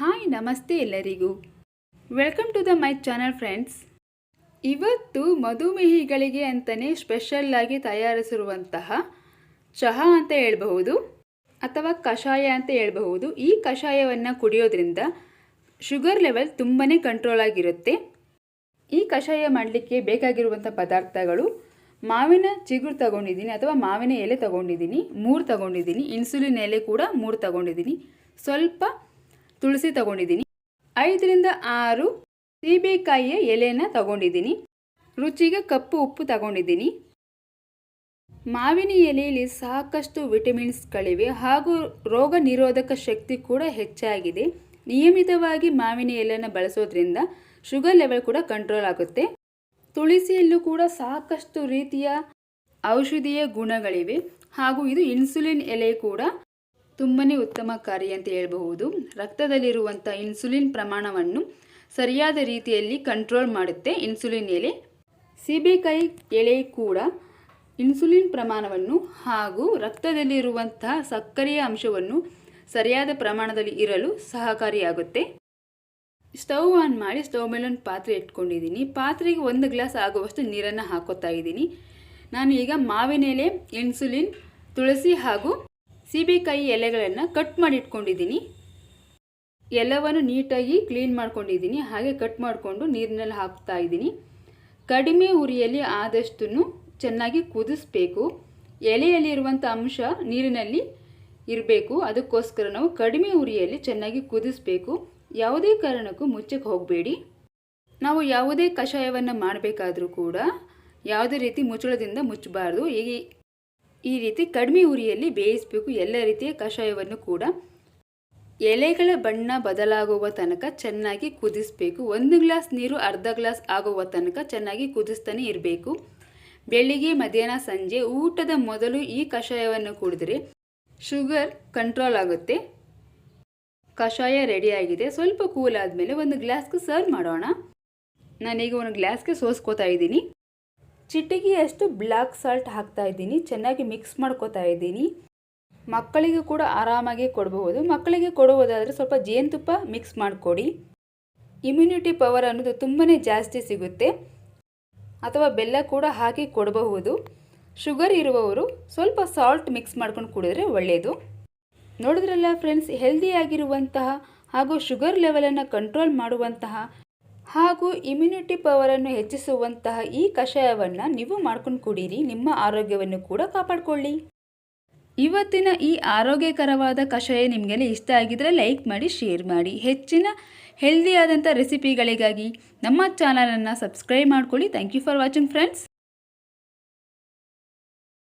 Hi, ನಮಸ್ತೆ ಎಲ್ಲರಿಗೂ. Welcome to the my channel friends ಇವತ್ತು ಮಧುಮೇಹಿಗಳಿಗೆ ಅಂತಲೇ ಸ್ಪೆಷಲ್ಲಾಗಿ ತಯಾರಿಸಿರುವಂತಹ ಚಹಾ ಅಂತ ಹೇಳ್ಬಹುದು ಅಥವಾ ಕಷಾಯ ಅಂತ ಹೇಳ್ಬಹುದು. ಈ ಕಷಾಯವನ್ನು ಕುಡಿಯೋದ್ರಿಂದ ಶುಗರ್ ಲೆವೆಲ್ ತುಂಬಾ ಕಂಟ್ರೋಲ್ ಆಗಿರುತ್ತೆ. ಈ ಕಷಾಯ ಮಾಡಲಿಕ್ಕೆ ಬೇಕಾಗಿರುವಂಥ ಪದಾರ್ಥಗಳು ಮಾವಿನ ಚಿಗುರು ತಗೊಂಡಿದ್ದೀನಿ ಅಥವಾ ಮಾವಿನ ಎಲೆ ತಗೊಂಡಿದ್ದೀನಿ, ಮೂರು ತಗೊಂಡಿದ್ದೀನಿ ಇನ್ಸುಲಿನ್ ಎಲೆ ಕೂಡ ಮೂರು ತಗೊಂಡಿದ್ದೀನಿ. ಸ್ವಲ್ಪ ತುಳಸಿ ತಗೊಂಡಿದ್ದೀನಿ. ಐದರಿಂದ ಆರು ಸೀಬೆಕಾಯಿಯ ಎಲೆನ ತಗೊಂಡಿದ್ದೀನಿ. ರುಚಿಗೆ ಕಪ್ಪು ಉಪ್ಪು ತಗೊಂಡಿದ್ದೀನಿ. ಮಾವಿನ ಎಲೆಯಲ್ಲಿ ಸಾಕಷ್ಟು ವಿಟಮಿನ್ಸ್ಗಳಿವೆ ಹಾಗೂ ರೋಗ ನಿರೋಧಕ ಶಕ್ತಿ ಕೂಡ ಹೆಚ್ಚಾಗಿದೆ. ನಿಯಮಿತವಾಗಿ ಮಾವಿನ ಎಲೆಯನ್ನು ಬಳಸೋದ್ರಿಂದ ಶುಗರ್ ಲೆವೆಲ್ ಕೂಡ ಕಂಟ್ರೋಲ್ ಆಗುತ್ತೆ. ತುಳಸಿಯಲ್ಲೂ ಕೂಡ ಸಾಕಷ್ಟು ರೀತಿಯ ಔಷಧೀಯ ಗುಣಗಳಿವೆ ಹಾಗೂ ಇದು ಇನ್ಸುಲಿನ್ ಎಲೆ ಕೂಡ ತುಂಬಾ ಉತ್ತಮಕಾರಿ ಅಂತ ಹೇಳಬಹುದು. ರಕ್ತದಲ್ಲಿರುವಂಥ ಇನ್ಸುಲಿನ್ ಪ್ರಮಾಣವನ್ನು ಸರಿಯಾದ ರೀತಿಯಲ್ಲಿ ಕಂಟ್ರೋಲ್ ಮಾಡುತ್ತೆ. ಇನ್ಸುಲಿನ್ ಎಲೆ. ಸೀಬೆಕಾಯಿ ಎಲೆ ಕೂಡ ಇನ್ಸುಲಿನ್ ಪ್ರಮಾಣವನ್ನು ಹಾಗೂ ರಕ್ತದಲ್ಲಿರುವಂತಹ ಸಕ್ಕರೆಯ ಅಂಶವನ್ನು ಸರಿಯಾದ ಪ್ರಮಾಣದಲ್ಲಿ ಇರಲು ಸಹಕಾರಿಯಾಗುತ್ತೆ. ಸ್ಟವ್ ಆನ್ ಮಾಡಿ ಸ್ಟವ್ ಮೇಲೆ ಒಂದು ಪಾತ್ರೆ ಇಟ್ಕೊಂಡಿದ್ದೀನಿ. ಪಾತ್ರೆಗೆ ಒಂದು ಗ್ಲಾಸ್ ಆಗುವಷ್ಟು ನೀರನ್ನು ಹಾಕೋತಾ ಇದ್ದೀನಿ. ನಾನು ಈಗ ಮಾವಿನೆಲೆ ಇನ್ಸುಲಿನ್ ತುಳಸಿ ಹಾಗೂ ಸೀಬೆಕಾಯಿ ಎಲೆಗಳನ್ನು ಕಟ್ ಮಾಡಿ ಇಟ್ಕೊಂಡಿದ್ದೀನಿ. ಎಲ್ಲವನ್ನು ನೀಟಾಗಿ ಕ್ಲೀನ್ ಮಾಡ್ಕೊಂಡಿದ್ದೀನಿ. ಹಾಗೆ ಕಟ್ ಮಾಡಿಕೊಂಡು ನೀರಿನಲ್ಲಿ ಹಾಕ್ತಾ ಇದ್ದೀನಿ. ಕಡಿಮೆ ಉರಿಯಲ್ಲಿ ಆದಷ್ಟು ಚೆನ್ನಾಗಿ ಕುದಿಸ್ಬೇಕು. ಎಲೆಯಲ್ಲಿರುವಂಥ ಅಂಶ ನೀರಿನಲ್ಲಿ ಇರಬೇಕು. ಅದಕ್ಕೋಸ್ಕರ ನಾವು ಕಡಿಮೆ ಉರಿಯಲ್ಲಿ ಚೆನ್ನಾಗಿ ಕುದಿಸ್ಬೇಕು. ಯಾವುದೇ ಕಾರಣಕ್ಕೂ ಮುಚ್ಚಕ್ಕೆ ಹೋಗಬೇಡಿ. ನಾವು ಯಾವುದೇ ಕಷಾಯವನ್ನು ಮಾಡಬೇಕಾದರೂ ಕೂಡ ಯಾವುದೇ ರೀತಿ ಮುಚ್ಚಳದಿಂದ ಮುಚ್ಚಬಾರ್ದು. ಈ ಈ ರೀತಿ ಕಡಿಮೆ ಉರಿಯಲ್ಲಿ ಬೇಯಿಸಬೇಕು. ಎಲ್ಲ ರೀತಿಯ ಕಷಾಯವನ್ನು ಕೂಡ ಎಲೆಗಳ ಬಣ್ಣ ಬದಲಾಗುವ ತನಕ ಚೆನ್ನಾಗಿ ಕುದಿಸಬೇಕು. ಒಂದು ಗ್ಲಾಸ್ ನೀರು ಅರ್ಧ ಗ್ಲಾಸ್ ಆಗುವ ತನಕ ಚೆನ್ನಾಗಿ ಕುದಿಸ್ತಾನೆ ಇರಬೇಕು. ಬೆಳಿಗ್ಗೆ, ಮಧ್ಯಾಹ್ನ, ಸಂಜೆ ಊಟದ ಮೊದಲು ಈ ಕಷಾಯವನ್ನು ಕುಡಿದ್ರೆ ಶುಗರ್ ಕಂಟ್ರೋಲ್ ಆಗುತ್ತೆ. ಕಷಾಯ ರೆಡಿಯಾಗಿದೆ ಸ್ವಲ್ಪ ಕೂಲ್ ಆದಮೇಲೆ ಒಂದು ಗ್ಲಾಸ್ಗೆ ಸರ್ವ್ ಮಾಡೋಣ. ನಾನೀಗ ಒಂದು ಗ್ಲಾಸ್ಗೆ ಸೋಸ್ಕೋತಾ ಇದ್ದೀನಿ. ಚಿಟಿಗೆಯಷ್ಟು ಬ್ಲ್ಯಾಕ್ ಸಾಲ್ಟ್ ಹಾಕ್ತಾ ಇದ್ದೀನಿ, ಚೆನ್ನಾಗಿ ಮಿಕ್ಸ್ ಮಾಡ್ಕೋತಾ ಇದ್ದೀನಿ. ಮಕ್ಕಳಿಗೆ ಕೂಡ ಆರಾಮಾಗಿ ಕೊಡಬಹುದು. ಮಕ್ಕಳಿಗೆ ಕೊಡುವುದಾದರೆ ಸ್ವಲ್ಪ ಜೇನುತುಪ್ಪ ಮಿಕ್ಸ್ ಮಾಡಿಕೊಡಿ. ಇಮ್ಯುನಿಟಿ ಪವರ್ ಅನ್ನೋದು ತುಂಬಾ ಜಾಸ್ತಿ ಸಿಗುತ್ತೆ. ಅಥವಾ ಬೆಲ್ಲ ಕೂಡ ಹಾಕಿ ಕೊಡಬಹುದು. ಶುಗರ್ ಇರುವವರು ಸ್ವಲ್ಪ ಸಾಲ್ಟ್ ಮಿಕ್ಸ್ ಮಾಡ್ಕೊಂಡು ಕುಡಿದ್ರೆ ಒಳ್ಳೆಯದು ನೋಡಿದ್ರಲ್ಲ ಫ್ರೆಂಡ್ಸ್ ಹೆಲ್ದಿಯಾಗಿರುವಂತಹ ಹಾಗೂ ಶುಗರ್ ಲೆವೆಲನ್ನು ಕಂಟ್ರೋಲ್ ಮಾಡುವಂತಹ ಹಾಗೂ ಇಮ್ಯುನಿಟಿ ಪವರನ್ನು ಹೆಚ್ಚಿಸುವಂತಹ ಈ ಕಷಾಯವನ್ನು ನೀವು ಮಾಡ್ಕೊಂಡು ಕುಡೀರಿ. ನಿಮ್ಮ ಆರೋಗ್ಯವನ್ನು ಕೂಡ ಕಾಪಾಡಿಕೊಳ್ಳಿ. ಇವತ್ತಿನ ಈ ಆರೋಗ್ಯಕರವಾದ ಕಷಾಯ ನಿಮಗೆಲ್ಲ ಇಷ್ಟ ಆಗಿದರೆ ಲೈಕ್ ಮಾಡಿ ಶೇರ್ ಮಾಡಿ. ಹೆಚ್ಚಿನ ಹೆಲ್ದಿಯಾದಂಥ ರೆಸಿಪಿಗಳಿಗಾಗಿ ನಮ್ಮ ಚಾನಲನ್ನು ಸಬ್ಸ್ಕ್ರೈಬ್ ಮಾಡ್ಕೊಳ್ಳಿ. Thank you for watching friends